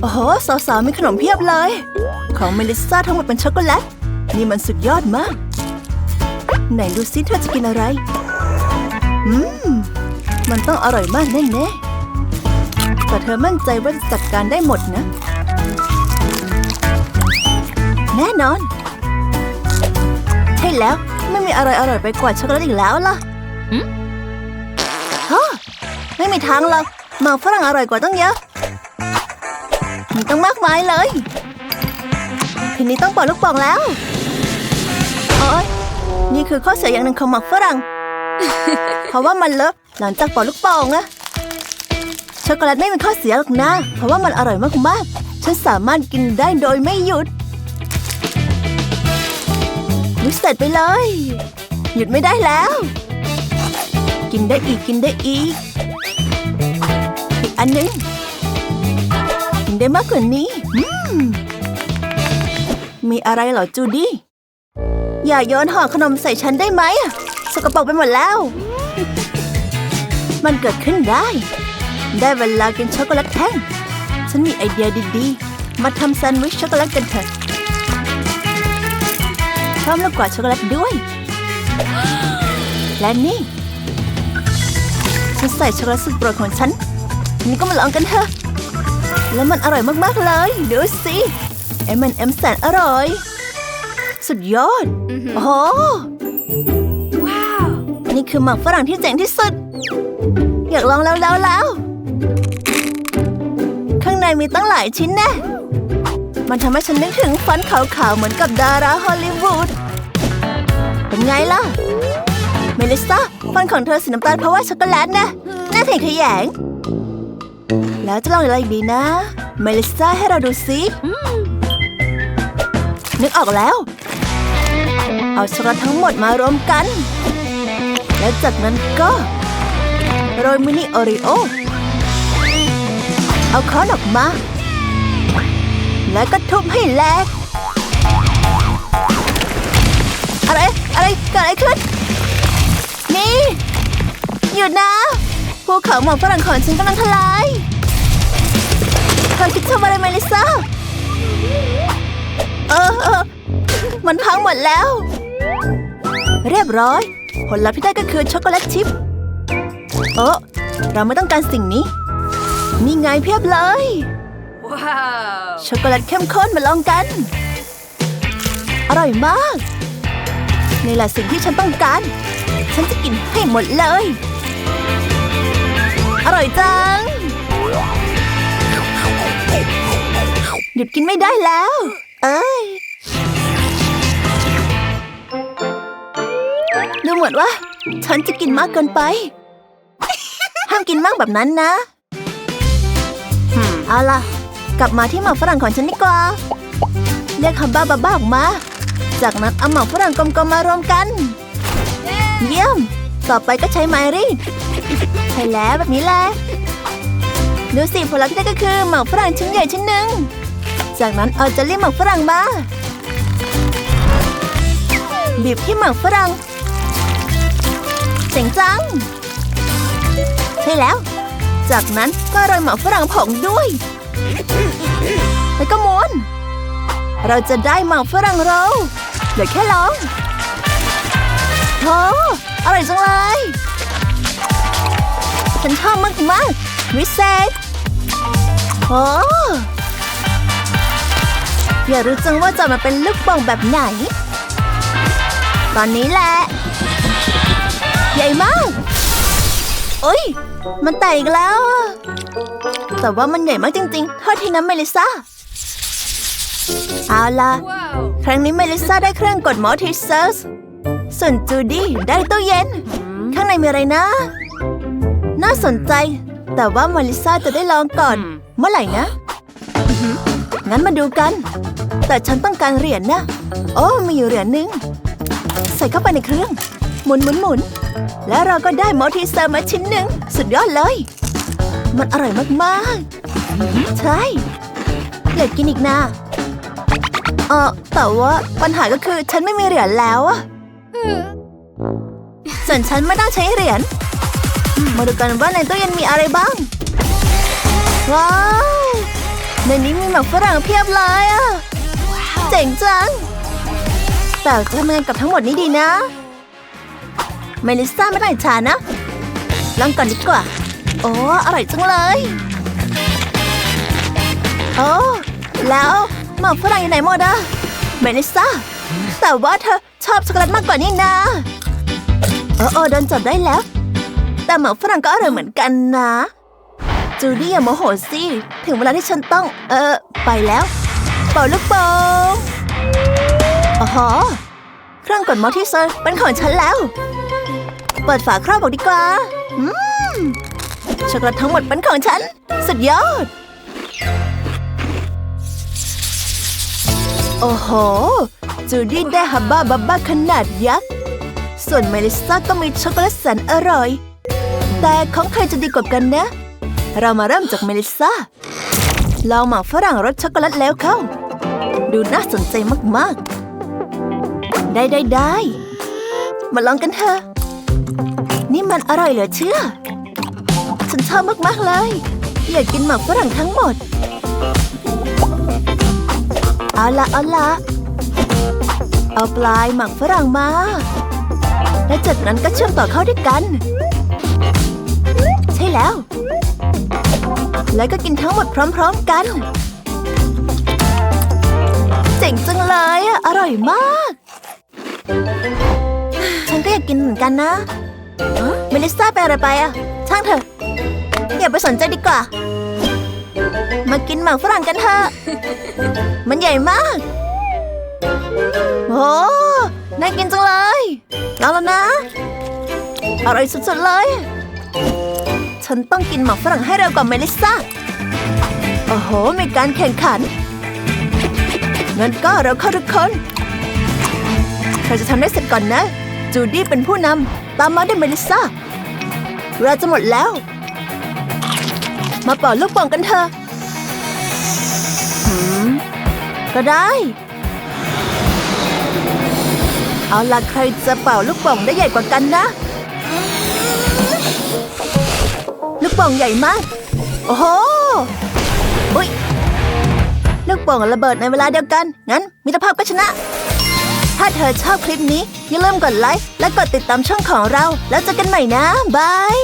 โอ้โหสาวๆมีขนมเพียบเลย ของเมลิซ่าทั้งหมดเป็นช็อกโกแลต นี่มันสุดยอดมาก ไหนดูซิเธอจะกินอะไร อืม มันต้องอร่อยมากแน่ๆแต่เธอมั่นใจว่าจะจัดการได้หมดนะ แน่นอน ใช่แล้วไม่มีอะไรอร่อยไปกว่าช็อกโกแลตอีกแล้วล่ะหืมฮะไม่มีทางหรอกหมากฝรั่งอร่อยกว่าตั้งเยอะ มีตั้งมากมายเลย ทีนี้ต้องปล่อยลูกป่องแล้วโอ้ยนี่คือข้อเสียอย่างหนึ่งของหมากฝรั่ง เพราะว่ามันเลอะหลังจากปล่อยลูกป่งอะช็อกโกแลตไม่เป็นข้อเสียหรอกนะ เพราะว่ามันอร่อยมากๆฉันสามารถกินได้โดยไม่หยุดวิเสร็จไปเลย หยุดไม่ได้แล้ว กินได้อีกกินได้อีก อีกอันหนึง ได้มากกว่านี้อืมมีอะไรเหรอจูดี้อย่าโยนห่อขนมใส่ฉันได้ไหมอะสกปรกไปหมดแล้ว มันเกิดขึ้นได้ ได้เวลากินช็อกโกแลตแท่ง ฉันมีไอเดียดีๆ มาทำแซนด์วิชช็อกโกแลตกันเถอะพร้อมลูกกว่าช็อกโกแลตด้วย และนี่ ฉันใส่ช็อกโกแลตสุดโปรดของฉันนี้ก็มาลองกันเถอะ แล้วมันอร่อยมากๆเลย ดูสิเอ็มเอ็มแสนอร่อย สุดยอด โอ้โหว้าว นี่คือหมักฝรั่งที่เจ๋งที่สุด อยากลองแล้วแล้วแล้ว ข้างในมีตั้งหลายชิ้นแน่มันทำให้ฉันนึกถึงฟันขาวๆ เหมือนกับดาราฮอลลีวูด เป็นไงล่ะ เมลิซ่าฟันของเธอสีน้ำตาลเพราะว่าช็อกโกแลตนะ น่าเห็นขยง แล้วจะลองอะไรอีกดีนะเมลิซ่าให้เราดูซินึกออกแล้ว เอาช็อกโกแลตทั้งหมดมารวมกัน และจากนั้นก็โรยมินิโอริโอ เอาค้อนออกมา แล้วก็ทุบให้แหลก อะไร อะไรเกิดอะไรขึ้น นี่ หยุดนะภูเขาหมอกฝรั่งของฉันกำลังทลาย เธอคิดทำอะไรไหมลิซ่าเออเออ มันพังหมดแล้ว เรียบร้อย ผลลัพธ์ที่ได้ก็คือช็อกโกแลตชิพเออเราไม่ต้องการสิ่งนี้ นี่ไงเพียบเลย ว้าว ช็อกโกแลตเข้มข้นมาลองกัน อร่อยมาก นี่แหละสิ่งที่ฉันต้องการ ฉันจะกินให้หมดเลย อร่อยจัง หยุดกินไม่ได้แล้ว เอ้ย ดูเหมือนว่า ฉันจะกินมากเกินไป ห้ามกินมากแบบนั้นนะหืมเอาล่ะ กลับมาที่หมากฝรั่งของฉันดีกว่า เรียกคำบ้าบ้าๆออกมา จากนั้นเอาหมากฝรั่งกลมๆมารวมกัน เยี่ยม ต่อไปก็ใช้ไม้รีดใช่แล้วแบบนี้แหละดูสิผลลัพธ์ที่ได้ก็คือหมากฝรั่งชิ้นใหญ่ชิ้นหนึ่ง จากนั้นเอาเจลลี่หมากฝรั่งมา บีบที่หมากฝรั่งเจ๋งจัง ใช่แล้ว จากนั้นก็โรยหมากฝรั่งผงด้วย แล้วก็ม้วน เราจะได้หมากฝรั่งเราเหลือแค่ลองโธ่อร่อยจังเลย ฉันชอบมากมากวิเศษโอ้ อยากรู้จังว่าจะมาเป็นลูกโป่งแบบไหน ตอนนี้แหละ ใหญ่มาก โอ้ย มันแตกอีกแล้วอะแต่ว่ามันใหญ่มากจริงๆโทษทีนะเมลิซ่า เอาล่ะว้าวครั้งนี้เมลิซ่าได้เครื่องกดหมอทิเซอร์สส่วนจูดี้ได้ตู้เย็น ข้างในมีอะไรนะ น่าสนใจ แต่ว่าเมลิซ่าจะได้ลองก่อนอืมเมื่อไหร่นะ งั้นมาดูกัน แต่ฉันต้องการเหรียญนะโอ้มีอยู่เหรียญหนึ่งใส่เข้าไปในเครื่อง หมุนหมุนหมุนแล้วเราก็ได้มอลทีเซอร์มาชิ้นหนึ่งสุดยอดเลย มันอร่อยมากๆ ใช่อยากกินอีกนะเออแต่ว่าปัญหาก็คือฉันไม่มีเหรียญแล้วอะส่วนฉันไม่ต้องใช้เหรียญมาดูกันว่าในตู้เย็นมีอะไรบ้าง ว้าวในนี้มักฝรั่งเพียบเลยอะ เจ๋งจัง แต่จะทำงไงกับทั้งหมดนี้ดีนะ เมลิซ่าไม่ต้องอิจฉานะ ลองก่อนดีกว่า โอ้อร่อยจังเลย โอ้แล้วหมากฝรั่งอยู่ไหนหมดอะเมลิซ่า แต่ว่าเธอชอบช็อกโกแลตมากกว่านี่นะโอ้โอ้โดนจับได้แล้ว แต่หมากฝรั่งก็อร่อยเหมือนกันนะ จูดี้อย่าโมโหสิ ถึงเวลาที่ฉันต้อง เออ ไปแล้ว ป่าลูกโป่งอ๋อเครื่องกดมอที่เซอร์เป็นของฉันแล้ว เปิดฝาครอบออกดีกว่าช็อกโกแลตทั้งหมดเป็นของฉัน สุดยอด โอ้โห จูดี้ได้ฮับบ้าบับบ้าขนาดยักษ์ ส่วนเมลิซ่าก็มีช็อกโกแลตแสนอร่อย แต่ของใครจะดีกว่ากันนะ เรามาเริ่มจากเมลิซ่าลองหมากฝรั่งรสช็อกโกแลตแล้วเข้า ดูน่าสนใจมากๆ ได้ได้ได้ มาลองกันเถอะ นี่มันอร่อยเหลือเชื่อ ฉันชอบมากๆเลย อยากกินหมากฝรั่งทั้งหมด เอาละเอาละเอาปลายหมากฝรั่งมา และจากนั้นก็เชื่อมต่อเข้าด้วยกัน ใช่แล้ว แล้วก็กินทั้งหมดพร้อม ๆกัน เจ๋งจังเลยอะอร่อยมาก ฉันก็อยากกินเหมือนกันนะเมลิซ่าไปอะไรไปอะช่างเถอะ อย่าไปสนใจดีกว่า มากินหมากฝรั่งกันเถอะ มันใหญ่มาก โอ้น่ากินจังเลย เอาแล้วนะ อร่อยสุดๆเลย ฉันต้องกินหมากฝรั่งให้เร็วกว่าเมลิซ่าโอ้โห มีการแข่งขัน งั้นก็เราเข้าทุกคนใครจะทำได้เสร็จก่อนนะ จูดี้เป็นผู้นำตามมาด้วยเมลิซ่าเราจะหมดแล้ว มาเป่าลูกป่องกันเถอะก็ได้ เอาล่ะใครจะเป่าลูกป่องได้ใหญ่กว่ากันนะ ลูกป่องใหญ่มาก โอ้โห ลูกโป่งระเบิดในเวลาเดียวกัน งั้นมิตรภาพก็ชนะ ถ้าเธอชอบคลิปนี้อย่าลืมกดไลค์และกดติดตามช่องของเรา แล้วเจอกันใหม่นะบาย